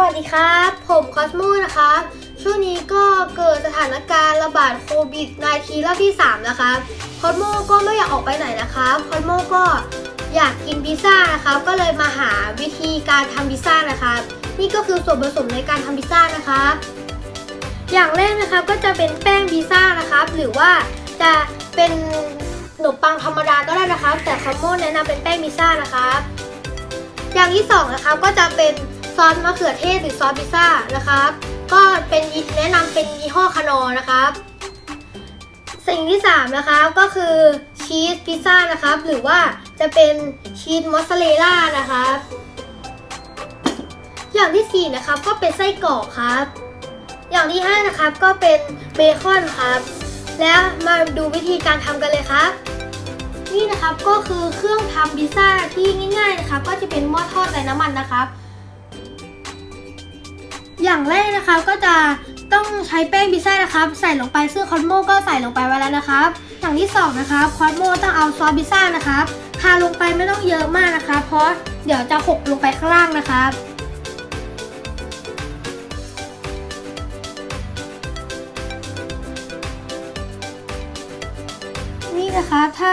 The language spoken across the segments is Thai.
วัสดีครับ ผมคอสโมนะครับ ช่วงนี้ก็เกิดสถานการณ์ระบาดโควิด -19 รอบที่ 3 นะครับ คอสโมก็ไม่อยากออกไปไหนนะครับ คอสโมก็อยากกินพิซซ่านะครับ ก็เลยมาหาวิธีการทำพิซซ่านะครับ นี่ก็คือส่วนผสมในการทำพิซซ่านะครับ อย่างแรกนะครับก็จะเป็นแป้งพิซซ่านะครับ หรือว่าจะเป็นขนมปังธรรมดาก็ได้นะครับ แต่คอสโมแนะนำเป็นแป้งพิซซ่านะครับ อย่างที่สองนะครับก็จะเป็น ซอสมะเขือเทศหรือซอสพิซซ่านะครับ ก็เป็นแนะนำเป็นยี่ห้อคานอนะครับ สิ่งที่สามนะครับก็คือชีสพิซซ่านะครับ หรือว่าจะเป็นชีสมอสซาเรลล่านะครับอย่างที่สี่นะครับก็เป็นไส้กรอกครับ อย่างที่ห้านะครับก็เป็นเบคอนครับ แล้วมาดูวิธีการทำกันเลยครับ นี่นะครับก็คือเครื่องทำพิซซ่าที่ง่าย ๆนะครับ ก็จะเป็นหม้อทอดไร้น้ำมันนะครับ อย่างแรกนะครับก็จะต้องใช้แป้งพิซซ่านะครับ ใส่ลงไปซึ่งคอสโมก็ใส่ลงไปไว้แล้วนะครับ อย่างที่สองนะครับคอสโมต้องเอาซอสพิซซ่านะครับทาลงไปไม่ต้องเยอะมากนะครับเพราะเดี๋ยวจะหกลงไปข้างล่างนะครับนี่นะคะถ้า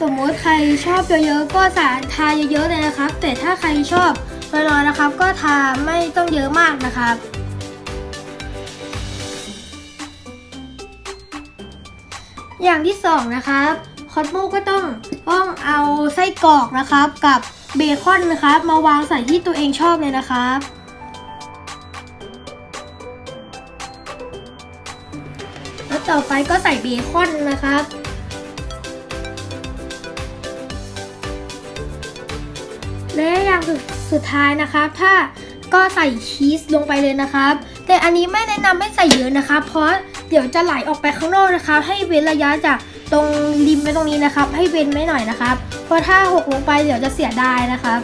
สมมติใครชอบเยอะๆก็สารทาเยอะๆเลยนะครับ แต่ถ้าใครชอบ น้อยๆนะครับ ก็ทาไม่ต้องเยอะมากนะครับ อย่างที่สองนะครับคอสโมก็ต้องต้องเอาไส้กรอกนะครับกับเบคอนนะครับ มาวางใส่ที่ตัวเองชอบเลยนะครับ แล้วต่อไปก็ใส่เบคอนนะครับ และอย่างสุดท้ายนะครับ ถ้าก็ใส่ชีสลงไปเลยนะครับ แต่อันนี้ไม่แนะนำให้ใส่เยอะนะครับ เพราะเดี๋ยวจะไหลออกไปข้างนอกนะครับ ให้เว้นระยะจากตรงริมไว้ตรงนี้นะครับ ให้เว้นไว้หน่อยนะครับ เพราะถ้าหกลงไปเดี๋ยวจะเสียดายนะครับ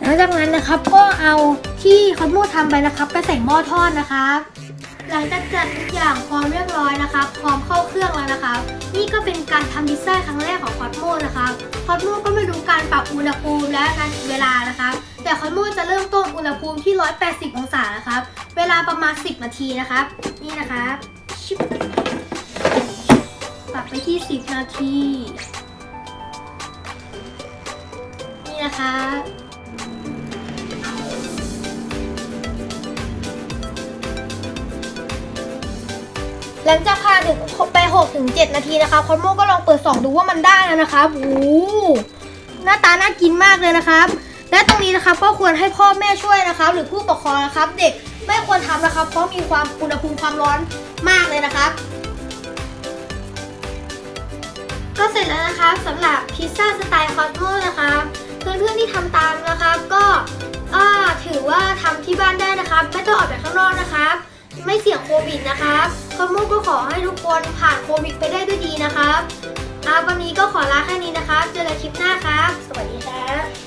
หลังจากนั้นนะครับก็เอาที่คอสโมทำไปนะครับไปใส่หม้อทอดนะครับ หลังจากจัดทุกอย่างพร้อมเรียบร้อยนะครับ พร้อมเข้าเครื่องแล้วนะครับ นี่ก็เป็นการทำพิซซ่าครั้งแรกของคอสโมนะครับคอสโมก็ไม่รู้การปรับอุณหภูมิและนาทีเวลานะครับ แต่คอสโมจะเริ่มต้นอุณหภูมิที่ 180 องศานะครับ เวลาประมาณ 10 นาทีนะครับ นี่นะครับชิบปรับไปที่ 10 นาที นี่นะครั หลังจากผ่านถึงไป6ถึง7นาทีนะคะคอนโมก็ลองเปิดส่องดูว่ามันได้แล้วนะครับโอ้หน้าตาน่ากินมากเลยนะครับ และตรงนี้นะครับก็ควรให้พ่อแม่ช่วยนะครับ หรือผู้ปกครองนะครับ เด็กไม่ควรทำนะครับ เพราะมีความอุณหภูมิความร้อนมากเลยนะครับก็เสร็จแล้วนะครับสำหรับพิซซ่าสไตล์คอสโมนะครับเพื่อนๆที่ทำตามนะครับก็อ่าถือว่าทำที่บ้านได้นะครับไม่ต้องออกไปข้างนอกนะครับ ไม่เสี่ยงโควิดนะครับข้าวโมกก็ขอให้ทุกคนผ่านโควิดไปได้ด้วยดีนะครับครับวันนี้ก็ขอลาแค่นี้นะครับ เจอกันคลิปหน้าครับ สวัสดีครับ